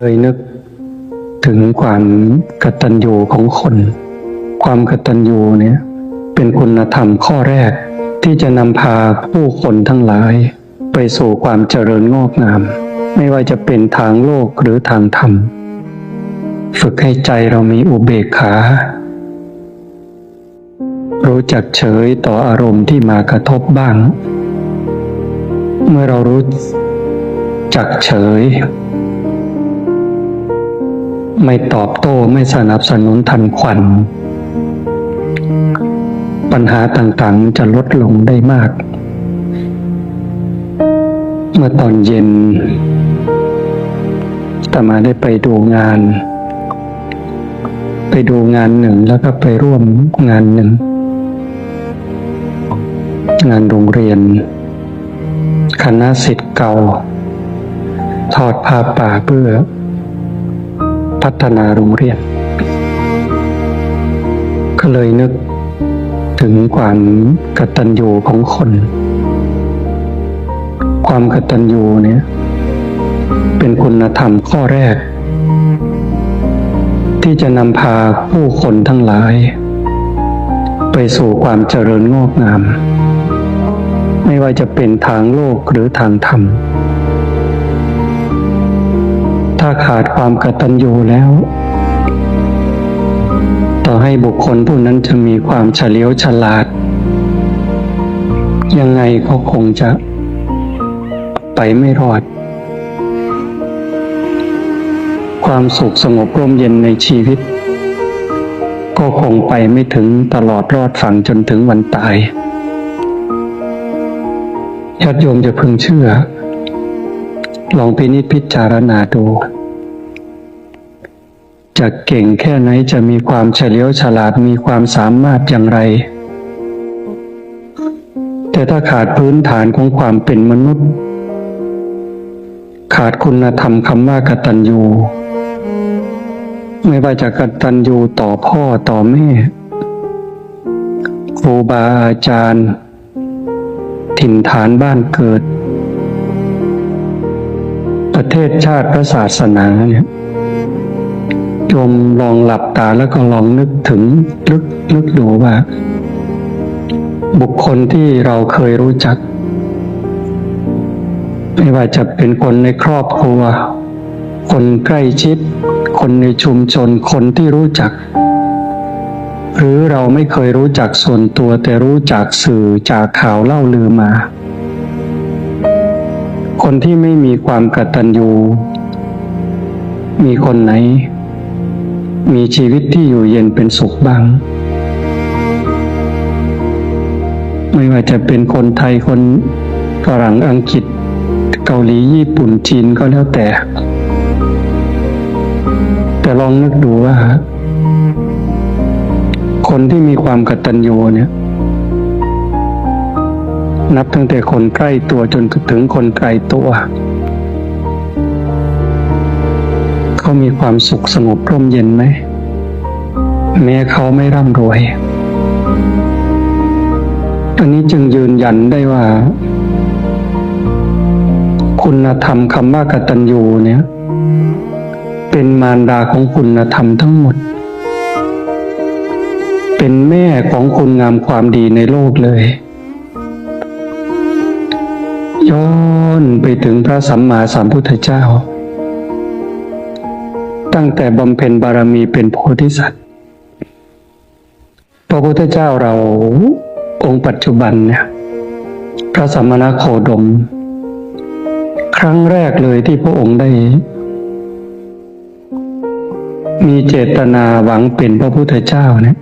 เคยนึกถึงความกตัญญูของคน ความกตัญญูเนี่ยเป็นคุณธรรมข้อแรก ที่จะนำพาผู้คนทั้งหลาย ไปสู่ความเจริญงอกงาม ไม่ว่าจะเป็นทางโลกหรือทางธรรม ฝึกให้ใจเรามีอุเบกขา รู้จักเฉยต่ออารมณ์ที่มากระทบบ้าง เมื่อเรารู้จักเฉย ไม่ตอบโต้ไม่สนับสนุนทันควัน ปัญหาต่างๆจะลดลงได้มาก เมื่อตอนเย็นตมาได้ไปดูงาน ไปดูงานหนึ่งแล้วก็ไปร่วมงานหนึ่ง งานโรงเรียน คณะสิทธิ์เก่า ทอดผ้าป่าเพื่อ พัฒนาโรงเรียน ก็เลยนึกถึงความกตัญญูของคน ความกตัญญูเนี่ย เป็นคุณธรรมข้อแรก ที่จะนำพาผู้คนทั้งหลาย ไปสู่ความเจริญงอกงาม ไม่ว่าจะเป็นทางโลกหรือทางธรรม ถ้าขาดความกตัญญูแล้ว ต่อให้บุคคลผู้นั้นจะมีความเฉลียวฉลาด ยังไงก็คงจะไปไม่รอด ความสุขสงบร่มเย็นในชีวิต ก็คงไปไม่ถึงตลอดรอดฝั่งจนถึงวันตายญาติโยมจะพึงเชื่อ ลองพินิจพิจารณาดู จะเก่งแค่ไหนจะมีความเฉลียวฉลาดมีความสามารถอย่างไร แต่ถ้าขาดพื้นฐานของความเป็นมนุษย์ ขาดคุณธรรมคำว่ากตัญญูไม่ว่าจะกตัญญูต่อพ่อต่อแม่ ครูบาอาจารย์ ถิ่นฐานบ้านเกิด ประเทศชาติพระศาสนาเนี่ย โยมลองหลับตาแล้วก็ลองนึกถึงลึกลึกดูว่า บุคคลที่เราเคยรู้จัก ไม่ว่าจะเป็นคนในครอบครัว คนใกล้ชิด คนในชุมชนคนที่รู้จัก หรือเราไม่เคยรู้จักส่วนตัวแต่รู้จากสื่อจากข่าวเล่าลือมา คนที่ไม่มีความกตัญญูมีคนไหน มีชีวิตที่อยู่เย็นเป็นสุขบ้าง ไม่ว่าจะเป็นคนไทยคนฝรั่งอังกฤษ เกาหลีญี่ปุ่นจีนก็แล้วแต่ แต่ลองนึกดูว่า คนที่มีความกตัญญูเนี่ย นับตั้งแต่คนใกล้ตัวจนถึงคนไกลตัว เขามีความสุขสงบร่มเย็นไหม แม้เขาไม่ร่ำรวย อันนี้จึงยืนยันได้ว่า คุณธรรมคำว่ากตัญญูเนี่ย เป็นมารดาของคุณธรรมทั้งหมด เป็นแม่ของคุณงามความดีในโลกเลยย้อนไปถึงพระสัมมาสัมพุทธเจ้า ตั้งแต่บำเพ็ญบารมีเป็นโพธิสัตว์ พระพุทธเจ้าเราองค์ปัจจุบันเนี่ย พระสัมมาโคดม ครั้งแรกเลยที่พระองค์ได้ มีเจตนาหวังเป็นพระพุทธเจ้าเนี่ย